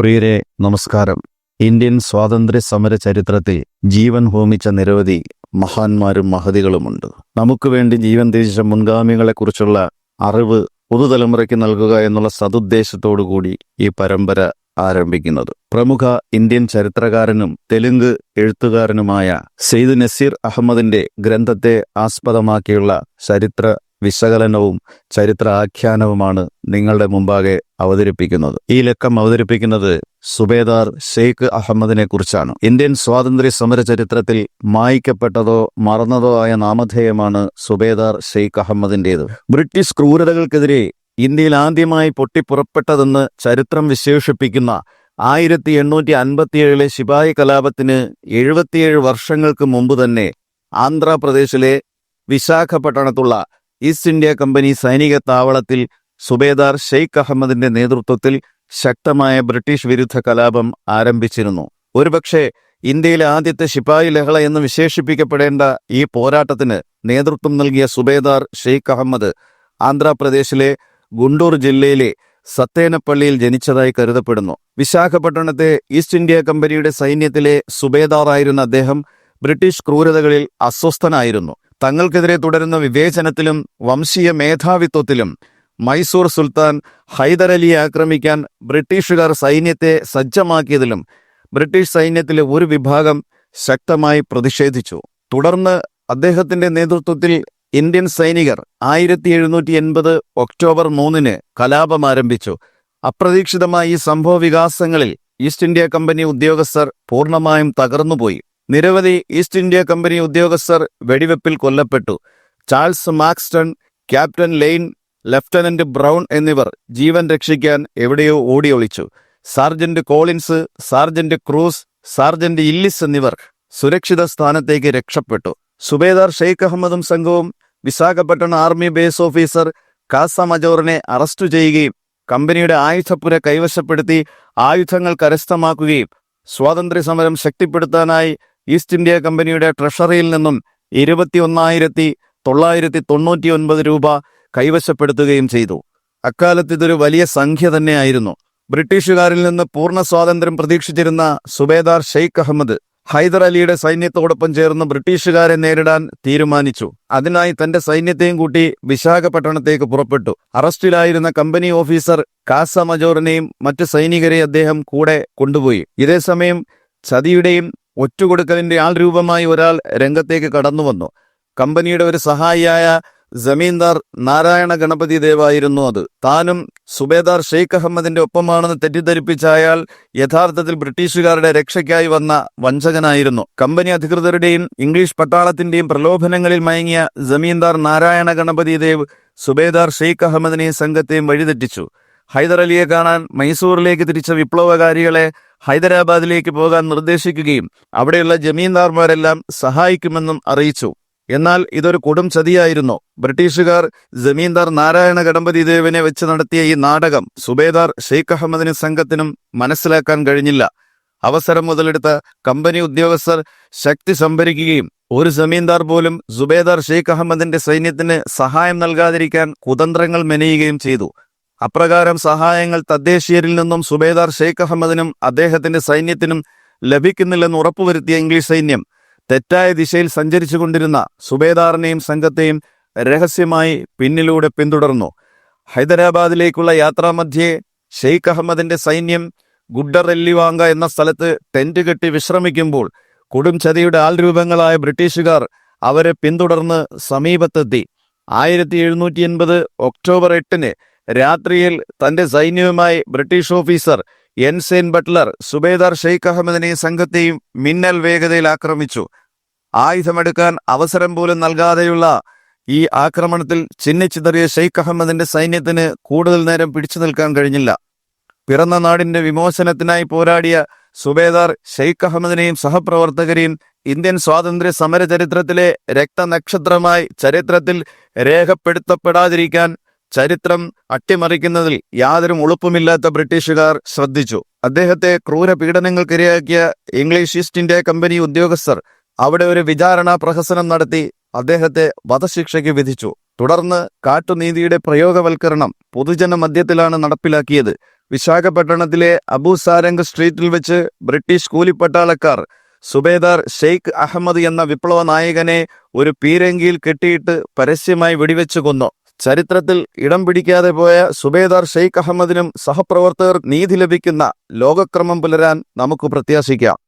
പ്രിയരെ നമസ്കാരം. ഇന്ത്യൻ സ്വാതന്ത്ര്യ സമര ചരിത്രത്തിൽ ജീവൻ ഹോമിച്ച നിരവധി മഹാന്മാരും മഹതികളുമുണ്ട്. നമുക്ക് വേണ്ടി ജീവൻ ത്യജിച്ച മുൻഗാമികളെക്കുറിച്ചുള്ള അറിവ് പുതുതലമുറയ്ക്ക് നൽകുക എന്നുള്ള സതുദ്ദേശത്തോടു കൂടി ഈ പരമ്പര ആരംഭിക്കുന്നത്. പ്രമുഖ ഇന്ത്യൻ ചരിത്രകാരനും തെലുങ്ക് എഴുത്തുകാരനുമായ സെയ്ദ് നസീർ അഹമ്മദിന്റെ ഗ്രന്ഥത്തെ ആസ്പദമാക്കിയുള്ള ചരിത്ര വിശകലനവും ചരിത്ര ആഖ്യാനവുമാണ് നിങ്ങളുടെ മുമ്പാകെ അവതരിപ്പിക്കുന്നത്. ഈ ലക്കം അവതരിപ്പിക്കുന്നത് സുബേദാർ ഷെയ്ഖ് അഹമ്മദിനെ കുറിച്ചാണ്. ഇന്ത്യൻ സ്വാതന്ത്ര്യ സമര ചരിത്രത്തിൽ മായ്ക്കപ്പെട്ടതോ മറന്നതോ ആയ നാമധേയമാണ് സുബേദാർ ഷെയ്ഖ് അഹമ്മദിന്റേത്. ബ്രിട്ടീഷ് ക്രൂരതകൾക്കെതിരെ ഇന്ത്യയിൽ ആദ്യമായി പൊട്ടിപ്പുറപ്പെട്ടതെന്ന് ചരിത്രം വിശേഷിപ്പിക്കുന്ന ആയിരത്തി എണ്ണൂറ്റി അൻപത്തിയേഴിലെ ശിപായി കലാപത്തിന് എഴുപത്തിയേഴ് വർഷങ്ങൾക്ക് മുമ്പ് തന്നെ ആന്ധ്രാപ്രദേശിലെ വിശാഖപട്ടണത്തുള്ള ഈസ്റ്റ് ഇന്ത്യ കമ്പനി സൈനിക താവളത്തിൽ സുബേദാർ ഷെയ്ഖ് അഹമ്മദിന്റെ നേതൃത്വത്തിൽ ശക്തമായ ബ്രിട്ടീഷ് വിരുദ്ധ കലാപം ആരംഭിച്ചിരുന്നു. ഒരുപക്ഷെ ഇന്ത്യയിലെ ആദ്യത്തെ ശിപായി ലഹള എന്ന് വിശേഷിപ്പിക്കപ്പെടേണ്ട ഈ പോരാട്ടത്തിന് നേതൃത്വം നൽകിയ സുബേദാർ ഷെയ്ഖ് അഹമ്മദ് ആന്ധ്രാപ്രദേശിലെ ഗുണ്ടൂർ ജില്ലയിലെ സത്തേനപ്പള്ളിയിൽ ജനിച്ചതായി കരുതപ്പെടുന്നു. വിശാഖപട്ടണത്തെ ഈസ്റ്റ് ഇന്ത്യ കമ്പനിയുടെ സൈന്യത്തിലെ സുബേദാറായിരുന്ന അദ്ദേഹം ബ്രിട്ടീഷ് ക്രൂരതകളിൽ അസ്വസ്ഥനായിരുന്നു. തങ്ങൾക്കെതിരെ തുടരുന്ന വിവേചനത്തിലും വംശീയ മേധാവിത്വത്തിലും മൈസൂർ സുൽത്താൻ ഹൈദരലിയെ ആക്രമിക്കാൻ ബ്രിട്ടീഷുകാർ സൈന്യത്തെ സജ്ജമാക്കിയതിലും ബ്രിട്ടീഷ് സൈന്യത്തിലെ ഒരു വിഭാഗം ശക്തമായി പ്രതിഷേധിച്ചു. തുടർന്ന് അദ്ദേഹത്തിന്റെ നേതൃത്വത്തിൽ ഇന്ത്യൻ സൈനികർ ആയിരത്തി എഴുന്നൂറ്റി എൺപത് ഒക്ടോബർ മൂന്നിന് കലാപം ആരംഭിച്ചു. അപ്രതീക്ഷിതമായ ഈ സംഭവ വികാസങ്ങളിൽ ഈസ്റ്റ് ഇന്ത്യ കമ്പനി ഉദ്യോഗസ്ഥർ പൂർണമായും തകർന്നുപോയി. നിരവധി ഈസ്റ്റ് ഇന്ത്യ കമ്പനി ഉദ്യോഗസ്ഥർ വെടിവെപ്പിൽ കൊല്ലപ്പെട്ടു. Charles Maxton captain Lane lieutenant Brown എന്നിവർ ജീവൻ രക്ഷിക്കാൻ എവിടെയോ ഓടിയൊളിച്ചു. Sergeant Collins sergeant Cruz sergeant Ellis എന്നിവർ സുരക്ഷിത സ്ഥാനത്തേക്ക് രക്ഷപ്പെട്ടു. സുബേദാർ ഷെയ്ഖ് അഹമ്മദും സംഘവും വിശാഖപട്ടണം ആർമി ബേസ് ഓഫീസർ കാസ മജോറിനെ അറസ്റ്റ് ചെയ്യുകയും കമ്പനിയുടെ ആയുധപ്പുര കൈവശപ്പെടുത്തി ആയുധങ്ങൾ കരസ്ഥമാക്കുകയും സ്വാതന്ത്ര്യ സമരം ശക്തിപ്പെടുത്താനായി ഈസ്റ്റ് ഇന്ത്യ കമ്പനിയുടെ ട്രഷറിയിൽ നിന്നും ഇരുപത്തിയൊന്നായിരത്തി തൊള്ളായിരത്തി തൊണ്ണൂറ്റി ഒൻപത് രൂപ കൈവശപ്പെടുത്തുകയും ചെയ്തു. അക്കാലത്ത് ഇതൊരു വലിയ സംഖ്യ തന്നെയായിരുന്നു. ബ്രിട്ടീഷുകാരിൽ നിന്ന് പൂർണ സ്വാതന്ത്ര്യം പ്രതീക്ഷിച്ചിരുന്ന സുബേദാർ ഷെയ്ഖ് അഹമ്മദ് ഹൈദർ അലിയുടെ സൈന്യത്തോടൊപ്പം ചേർന്ന് ബ്രിട്ടീഷുകാരെ നേരിടാൻ തീരുമാനിച്ചു. അതിനായി തന്റെ സൈന്യത്തെയും കൂട്ടി വിശാഖപട്ടണത്തേക്ക് പുറപ്പെട്ടു. അറസ്റ്റിലായിരുന്ന കമ്പനി ഓഫീസർ കാസ മജോറിനെയും മറ്റ് സൈനികരെ അദ്ദേഹം കൂടെ കൊണ്ടുപോയി. ഇതേസമയം ചതിയുടെയും ഒറ്റുകൊടുക്കലിന്റെ ആൾ രൂപമായി ഒരാൾ രംഗത്തേക്ക് കടന്നു വന്നു കമ്പനിയുടെ ഒരു സഹായിയായ ജമീന്ദാർ നാരായണ ഗണപതി ദേവായിരുന്നു അത്. താനും സുബേദാർ ഷെയ്ഖ് അഹമ്മദിന്റെ ഒപ്പമാണെന്ന് തെറ്റിദ്ധരിപ്പിച്ച അയാൾ യഥാർത്ഥത്തിൽ ബ്രിട്ടീഷുകാരുടെ രക്ഷയ്ക്കായി വന്ന വഞ്ചകനായിരുന്നു. കമ്പനി അധികൃതരുടെയും ഇംഗ്ലീഷ് പട്ടാളത്തിന്റെയും പ്രലോഭനങ്ങളിൽ മയങ്ങിയ ജമീന്ദാർ നാരായണ ഗണപതി ദേവ് സുബേദാർ ഷെയ്ഖ് അഹമ്മദിനെയും സംഘത്തെയും വഴിതെറ്റിച്ചു. ഹൈദർ അലിയെ കാണാൻ മൈസൂറിലേക്ക് തിരിച്ച വിപ്ലവകാരികളെ ഹൈദരാബാദിലേക്ക് പോകാൻ നിർദ്ദേശിക്കുകയും അവിടെയുള്ള ജമീന്ദാർമാരെല്ലാം സഹായിക്കുമെന്നും അറിയിച്ചു. എന്നാൽ ഇതൊരു കൊടും ചതിയായിരുന്നു. ബ്രിട്ടീഷുകാർ ജമീന്ദാർ നാരായണ ഗണപതി ദേവിനെ വെച്ച് നടത്തിയ ഈ നാടകം സുബേദാർ ഷെയ്ഖ് അഹമ്മദിനും സംഘത്തിനും മനസ്സിലാക്കാൻ കഴിഞ്ഞില്ല. അവസരം മുതലെടുത്ത കമ്പനി ഉദ്യോഗസ്ഥർ ശക്തി സംഭരിക്കുകയും ഒരു ജമീന്ദാർ പോലും സുബേദാർ ഷെയ്ഖ് അഹമ്മദിന്റെ സൈന്യത്തിന് സഹായം നൽകാതിരിക്കാൻ കുതന്ത്രങ്ങൾ മെനയുകയും ചെയ്തു. അപ്രകാരം സഹായങ്ങൾ തദ്ദേശീയരിൽ നിന്നും സുബേദാർ ഷെയ്ഖ് അഹമ്മദിനും അദ്ദേഹത്തിന്റെ സൈന്യത്തിനും ലഭിക്കുന്നില്ലെന്ന് ഉറപ്പുവരുത്തിയ ഇംഗ്ലീഷ് സൈന്യം തെറ്റായ ദിശയിൽ സഞ്ചരിച്ചുകൊണ്ടിരുന്ന സുബേദാറിനെയും സംഘത്തെയും രഹസ്യമായി പിന്നിലൂടെ പിന്തുടർന്നു. ഹൈദരാബാദിലേക്കുള്ള യാത്രാമധ്യേ ഷെയ്ഖ് അഹമ്മദിന്റെ സൈന്യം ഗുഡ്ഡറെല്ലിവാങ്ക എന്ന സ്ഥലത്ത് ടെന്റ് കെട്ടി വിശ്രമിക്കുമ്പോൾ കൊടും ചതിയുടെ ആൾരൂപങ്ങളായ ബ്രിട്ടീഷുകാർ അവരെ പിന്തുടർന്ന് സമീപത്തെത്തി. ആയിരത്തി എഴുന്നൂറ്റി എൺപത് ഒക്ടോബർ എട്ടിന് രാത്രിയിൽ തന്റെ സൈന്യവുമായി British officer ensign Butler Subedar Sheikh അഹമ്മദിനെയും സംഘത്തെയും മിന്നൽ വേഗതയിൽ ആക്രമിച്ചു. ആയുധമെടുക്കാൻ അവസരം പോലും നൽകാതെയുള്ള ഈ ആക്രമണത്തിൽ ചിന്നിച്ചിതറിയ ഷെയ്ഖ് അഹമ്മദിന്റെ സൈന്യത്തിന് കൂടുതൽ നേരം പിടിച്ചു നിൽക്കാൻ കഴിഞ്ഞില്ല. പിറന്ന നാടിന്റെ വിമോചനത്തിനായി പോരാടിയ സുബേദാർ ഷെയ്ഖ് അഹമ്മദിനെയും സഹപ്രവർത്തകരെയും ഇന്ത്യൻ സ്വാതന്ത്ര്യ സമര ചരിത്രത്തിലെ രക്തനക്ഷത്രമായി ചരിത്രത്തിൽ രേഖപ്പെടുത്തപ്പെടാതിരിക്കാൻ ചരിത്രം അട്ടിമറിക്കുന്നതിൽ യാതൊരു ഉളുപ്പുമില്ലാത്ത ബ്രിട്ടീഷുകാർ ശ്രദ്ധിച്ചു. അദ്ദേഹത്തെ ക്രൂര പീഡനങ്ങൾക്കിരയാക്കിയ ഇംഗ്ലീഷ് ഈസ്റ്റ് ഇന്ത്യ കമ്പനി ഉദ്യോഗസ്ഥർ അവിടെ ഒരു വിചാരണ പ്രഹസനം നടത്തി അദ്ദേഹത്തെ വധശിക്ഷയ്ക്ക് വിധിച്ചു. തുടർന്ന് കാട്ടുനീതിയുടെ പ്രയോഗവൽക്കരണം പൊതുജന മധ്യത്തിലാണ് നടപ്പിലാക്കിയത്. വിശാഖപട്ടണത്തിലെ അബു സാരംഗ് സ്ട്രീറ്റിൽ വെച്ച് ബ്രിട്ടീഷ് കൂലിപ്പട്ടാളക്കാർ സുബേദാർ ഷെയ്ഖ് അഹമ്മദ് എന്ന വിപ്ലവ നായകനെ ഒരു പീരങ്കിയിൽ കെട്ടിയിട്ട് പരസ്യമായി വെടിവെച്ചു കൊന്നു. ചരിത്രത്തിൽ ഇടം പിടിക്കാതെ പോയ സുബേദാർ ഷെയ്ഖ് അഹമ്മദിനും സഹപ്രവർത്തകർ നീതി ലഭിക്കുന്ന ലോകക്രമം പുലരാൻ നമുക്ക് പ്രത്യാശിക്കാം.